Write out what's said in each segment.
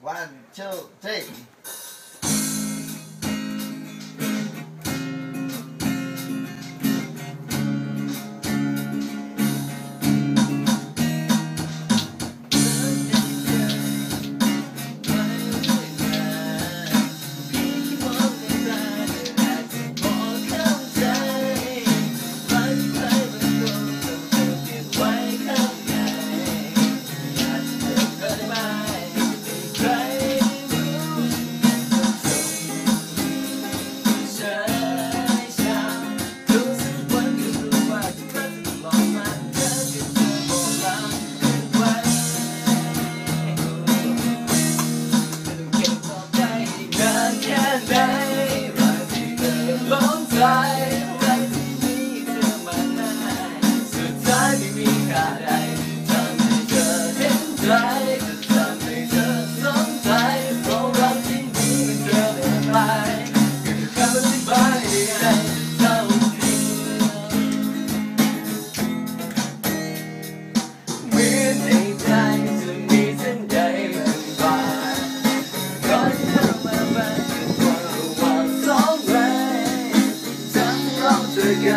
One, two, three.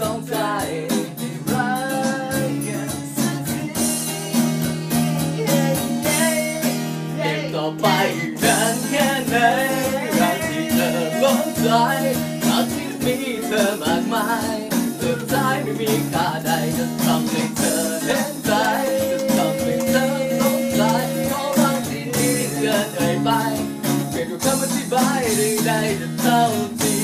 สองใจได้รักกันสักทีเก็บต่อไปอีกนแค่ไหนรักที่เธอล้นใจรักที่มีเธอมากมายสุดท้ไม่มีค่าใดจะทำให้เธอเล่นใจจะทำให้เธอสงใจขอรักที่นี่เกินเอ่ยไปเปลี่ยนทุกคำอธิบายใดๆจะเท่าที่